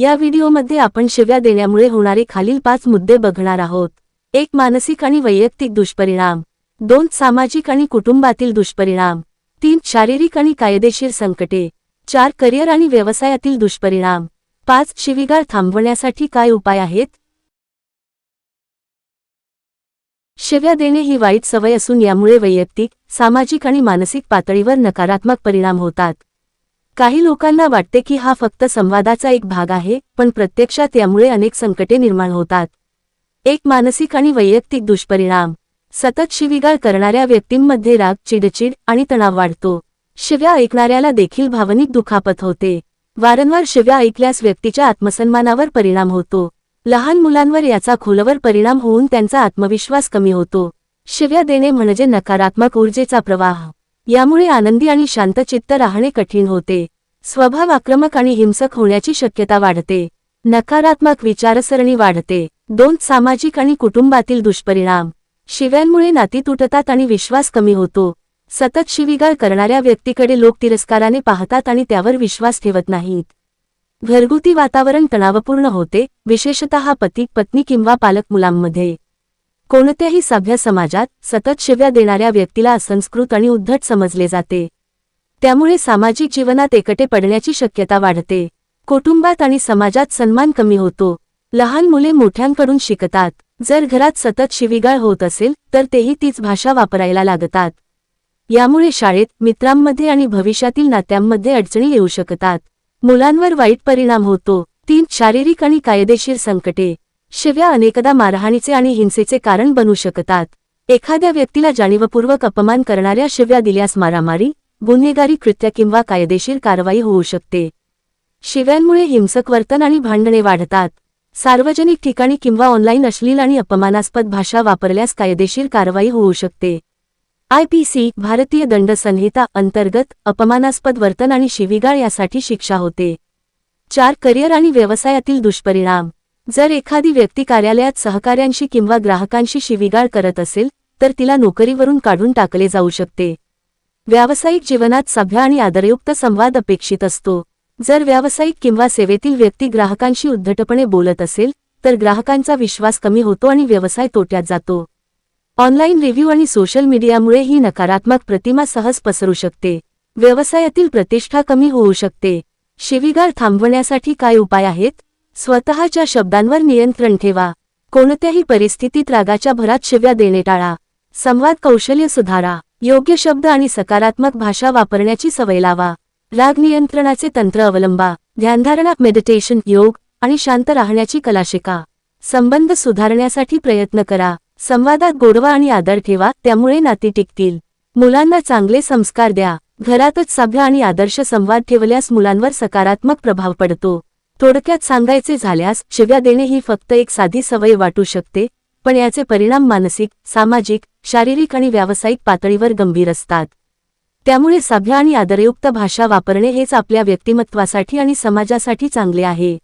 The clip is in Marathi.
या व्हिडिओमध्ये आपण शिव्या देण्यामुळे होणारे खालील पाच मुद्दे बघणार आहोत. एक मानसिक आणि वैयक्तिक दुष्परिणाम. दोन सामाजिक आणि कुटुंबातील दुष्परिणाम. तीन शारीरिक आणि कायदेशीर संकटे. चार करिअर आणि व्यवसायातील दुष्परिणाम. पाच शिवीगाळ थांबवण्यासाठी काय उपाय आहेत? शिव्या देणे ही वाईट सवय असून यामुळे वैयक्तिक सामाजिक आणि मानसिक पातळीवर नकारात्मक परिणाम होतात. काही लोकांना वाटते की हा फक्त संवादाचा एक भाग आहे पण प्रत्यक्षात यामुळे अनेक संकटे निर्माण होतात. एक मानसिक आणि वैयक्तिक दुष्परिणाम. सतत शिविगाळ करणाऱ्या व्यक्तींमध्ये राग चिडचिड आणि तणाव वाढतो. शिव्या ऐकणाऱ्याला देखील भावनिक दुखापत होते. वारंवार शिव्या ऐकल्यास व्यक्तीच्या आत्मसन्मानावर परिणाम होतो. लहान मुलांवर याचा खोलवर परिणाम होऊन त्यांचा आत्मविश्वास कमी होतो. शिव्या देणे म्हणजे नकारात्मक ऊर्जेचा प्रवाह. यामुळे आनंदी आणि शांतचित्त राहणे कठीण होते. स्वभाव आक्रमक आणि हिंसक होण्याची शक्यता वाढते. नकारात्मक विचारसरणी वाढते. दोन सामाजिक आणि कुटुंबातील दुष्परिणाम. शिव्यांमुळे नाती तुटतात आणि विश्वास कमी होतो. सतत शिवीगाळ करणाऱ्या व्यक्तीकडे लोक तिरस्काराने पाहतात आणि त्यावर विश्वास ठेवत नाहीत. घरगुती वातावरण तणावपूर्ण होते विशेषतः पती पत्नी किंवा पालक मुलांमध्ये. कोणत्याही सभ्य समाजात सतत शिव्या देणाऱ्या व्यक्तीला असंस्कृत आणि उद्धट समजले जाते. त्यामुळे सामाजिक जीवनात एकटे पडण्याची शक्यता वाढते. कुटुंबात आणि समाजात सन्मान कमी होतो. लहान मुले मोठ्यांकडून शिकतात. जर घरात सतत शिवीगाळ होत असेल तर तेही तीच भाषा वापरायला लागतात. यामुळे शाळेत मित्रांमध्ये आणि भविष्यातील नात्यांमध्ये अडचणी येऊ शकतात. मुलांवर वाईट परिणाम होतो. तीन शारीरिक आणि कायदेशीर संकटे. शिव्या अनेकदा मारहाणीचे आणि हिंसेचे कारण बनू शकतात. एखाद्या व्यक्तीला जाणीवपूर्वक अपमान करणाऱ्या शिव्या दिल्यास मारामारी गुन्हेगारी कृत्य किंवा कायदेशीर कारवाई होऊ शकते. शिव्यांमुळे हिंसक वर्तन आणि भांडणे वाढतात. सार्वजनिक ठिकाणी किंवा ऑनलाईन अश्लील आणि अपमानास्पद भाषा वापरल्यास कायदेशीर कारवाई होऊ शकते. आयपीसी भारतीय दंड संहिता अंतर्गत अपमानास्पद वर्तन आणि शिवीगाळ यासाठी शिक्षा होते. चार करिअर आणि व्यवसायातील दुष्परिणाम. जर एखादी व्यक्ती कार्यालयात सहकाऱ्यांशी किंवा ग्राहकांशी शिवीगाळ करत असेल तर तिला नोकरीवरून काढून टाकले जाऊ शकते. व्यावसायिक जीवनात सभ्य आणि आदरयुक्त संवाद अपेक्षित असतो. जर व्यावसायिक किंवा सेवेतील व्यक्ती ग्राहकांशी उद्धटपणे बोलत असेल तर ग्राहकांचा विश्वास कमी होतो आणि व्यवसाय तोट्यात जातो. ऑनलाईन रिव्ह्यू आणि सोशल मीडियामुळे ही नकारात्मक प्रतिमा सहज पसरू शकते. व्यवसायातील प्रतिष्ठा कमी होऊ शकते. शिवीगाळ थांबवण्यासाठी काय उपाय आहेत? स्वतःच्या शब्दांवर नियंत्रण ठेवा. कोणत्याही परिस्थितीत रागाच्या भरात शिव्या देणे टाळा. संवाद कौशल्य सुधारा. योग्य शब्द आणि सकारात्मक भाषा वापरण्याची सवय लावा. राग नियंत्रणाचे तंत्र अवलंबा. ध्यानधारणा मेडिटेशन योग आणि शांत राहण्याची कला शिका. संबंध सुधारण्यासाठी प्रयत्न करा. संवादात गोडवा आणि आदर ठेवा त्यामुळे नाती टिकतील. मुलांना चांगले संस्कार द्या. घरातच सभ्य आणि आदर्श संवाद ठेवल्यास मुलांवर सकारात्मक प्रभाव पडतो. थोडक्यात सांगायचे झाल्यास शिव्या देणे ही फक्त एक साधी सवय वाटू शकते पण याचे परिणाम मानसिक सामाजिक शारीरिक आणि व्यावसायिक पातळीवर गंभीर असतात. त्यामुळे सभ्य आणि आदरयुक्त भाषा वापरणे हेच आपल्या व्यक्तिमत्वासाठी आणि समाजासाठी चांगले आहे.